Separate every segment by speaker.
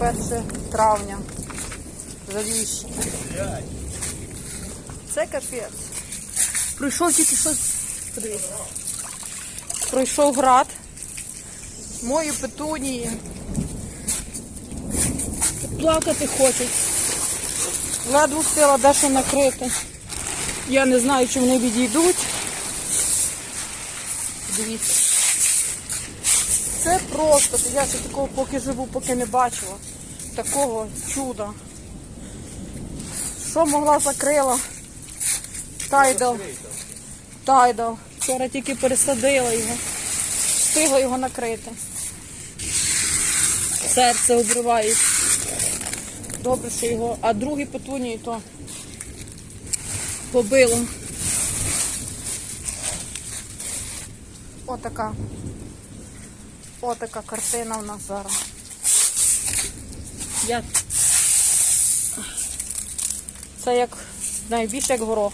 Speaker 1: 1 травня. Завіщі. Це капець. Пройшов тільки щось. Подивіться. Пройшов град. Мої петунії. Плакати хочуть. Ледве встигла дещо накрити. Я не знаю, чи вони відійдуть. Дивіться. Це просто, я ще такого поки живу, поки не бачила. Такого чуда. Що могла закрила? Тайдал. Тайдал. Вчора тільки пересадила його. Встигла його накрити. Серце обриває. Добре, що його. А другий петуній то побило. Отака. Отака картина в нас зараз. Я... Це як найбільше як горох.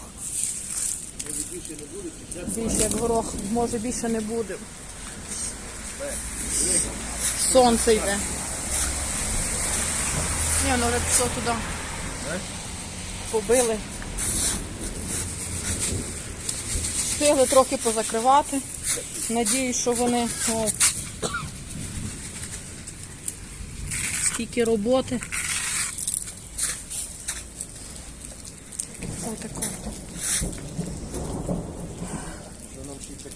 Speaker 1: Більше як горох, може більше не буде. Сонце йде. Ні, ну вже пішло туди. Побили. Встигли трохи позакривати. Надіюсь, що вони. О, Скільки роботи. Отако.